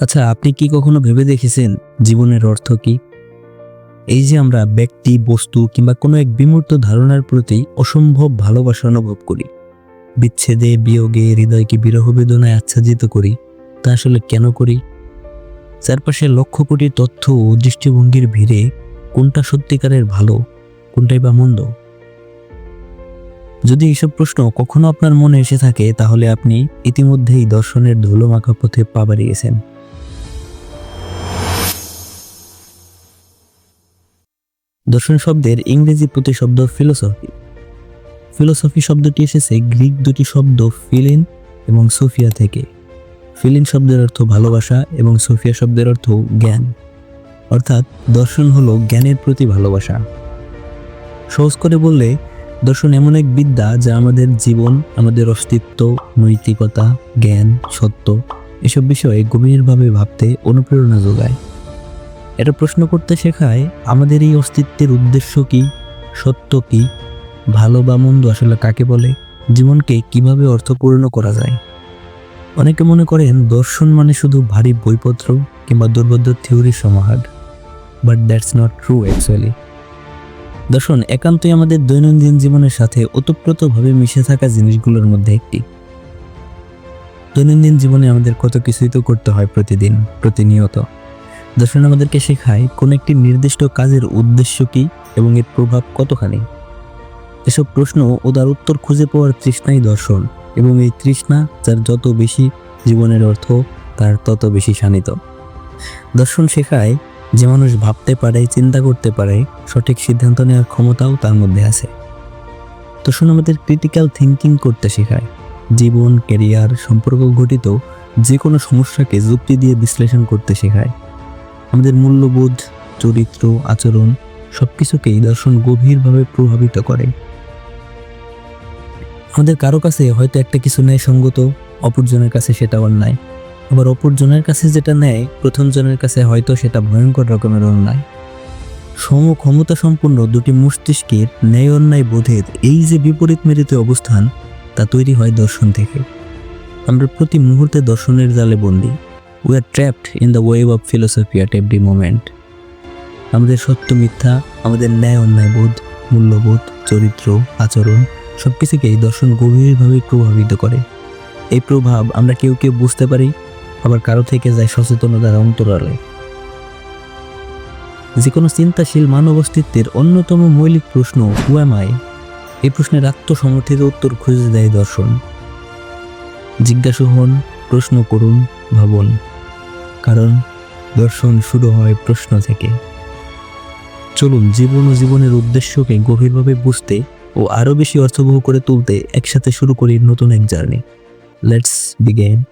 আচ্ছা আপনি কি কখনো ভেবে দেখেছেন জীবনের অর্থ কি? এই যে আমরা ব্যক্তি, বস্তু কিংবা কোনো এক বিমূর্ত ধারণার প্রতি অসম্ভব ভালোবাসা অনুভব করি। বিচ্ছেদে, বিয়োগে, হৃদয়কে বিরহ বেদনায় আচ্ছাদিত করি। তা আসলে কেন করি? চারপাশে লক্ষ কোটি তথ্য ও দৃষ্টিভঙ্গির ভিড়ে কোনটা সত্যিকারের ভালো, কোনটাই বা মন্দ? যদি এইসব প্রশ্ন কখনো আপনার মনে এসে থাকে, তাহলে আপনি ইতিমধ্যেই দর্শনের ধুলোমাখা পথে পা বাড়িয়েছেন। দর্শন শব্দের ইংরেজি প্রতিশব্দ ফিলোসফি ফিলোসফি শব্দটি এসেছে গ্রিক দুটি শব্দ ফিলিন এবং সোফিয়া থেকে। ফিলিন শব্দের অর্থ ভালোবাসা এবং সোফিয়া শব্দের অর্থ জ্ঞান। অর্থাৎ দর্শন হলো জ্ঞানের প্রতি ভালোবাসা। সহজ করে বললে, দর্শন এমন এক বিদ্যা যা আমাদের জীবন, আমাদের অস্তিত্ব, নৈতিকতা, জ্ঞান, সত্য, এসব বিষয়ে গভীরভাবে ভাবতে অনুপ্রেরণা যোগায়। এটা প্রশ্ন করতে শেখায়, আমাদের এই অস্তিত্বের উদ্দেশ্য কি? সত্য কি? ভালো বা মন্দ আসলে কাকে বলে? জীবনকে কীভাবে অর্থপূর্ণ করা যায়? অনেকে মনে করেন দর্শন মানে শুধু ভারী বইপত্র কিংবা দুর্বোধ্য থিওরির সমাহার but that's not true actually দর্শন, একান্তই আমাদের দৈনন্দিন জীবনের সাথে ওতপ্রোতভাবে মিশে থাকা জিনিসগুলোর মধ্যে একটি। দৈনন্দিন জীবনে আমাদের কত কিছুই তো করতে হয় প্রতিদিন, প্রতিনিয়ত। দর্শন আমাদেরকে শেখায় কোন একটি নির্দিষ্ট কাজের উদ্দেশ্য কি এবং এর প্রভাব কতখানি। এসব প্রশ্ন ও তার উত্তর খুঁজে পাওয়ার তৃষ্ণাই দর্শন এবং এই তৃষ্ণা যার যত বেশি জীবনের অর্থ, তার তত বেশি শানিত। দর্শন শেখায় যে মানুষ ভাবতে পারে, চিন্তা করতে পারে, সঠিক সিদ্ধান্ত নেওয়ার ক্ষমতাও তার মধ্যে আছে। দর্শন আমাদের ক্রিটিক্যাল থিঙ্কিং করতে শেখায়। জীবন ক্যারিয়ার সম্পর্ক ঘটিত যে কোনো সমস্যাকে যুক্তি দিয়ে বিশ্লেষণ করতে শেখায়। আমাদের মূল্যবোধ, চরিত্র, আচরণ সব কিছুকেই দর্শন গভীরভাবে প্রভাবিত করে। আমাদের কারও কাছে হয়তো একটা কিছু ন্যায় সঙ্গত, অপরজনের কাছে সেটা অন্যায়। আবার অপরজনের কাছে যেটা নেয়, প্রথমজনের কাছে হয়তো সেটা ভয়ঙ্কর রকমের অন্যায়। সম ক্ষমতা সম্পন্ন দুটি মস্তিষ্কের ন্যায় অন্যায় বোধের এই যে বিপরীত মেরুতে অবস্থান, তা তৈরি হয় দর্শন থেকে। আমরা প্রতি মুহূর্তে দর্শনের জালে বন্দী। We are trapped in the wave of philosophy at every moment আমাদের সত্য মিথ্যা, আমাদের ন্যায় অন্যায় বোধ, মূল্যবোধ, চরিত্র, আচরণ সব কিছুকেই দর্শন গভীরভাবে প্রভাবিত করে। এই প্রভাব আমরা কেউ কেউ বুঝতে পারি, আবার কারও থেকে যায় সচেতনতার অন্তরালে। যে কোনো চিন্তাশীল মানব অস্তিত্বের অন্যতম মৌলিক প্রশ্ন হুয়ামাই এই প্রশ্নের আত্মসমর্থিত উত্তর খুঁজে দেয় দর্শন। জিজ্ঞাসু হন প্রশ্ন করুন, ভাবুন। কারণ দর্শন শুরু হয় প্রশ্ন থেকে। চলুন, জীবন ও জীবনের উদ্দেশ্যকে গভীরভাবে বুঝতে ও আরও বেশি অর্থবহ করে তুলতে একসাথে শুরু করি নতুন এক জার্নি। Let's begin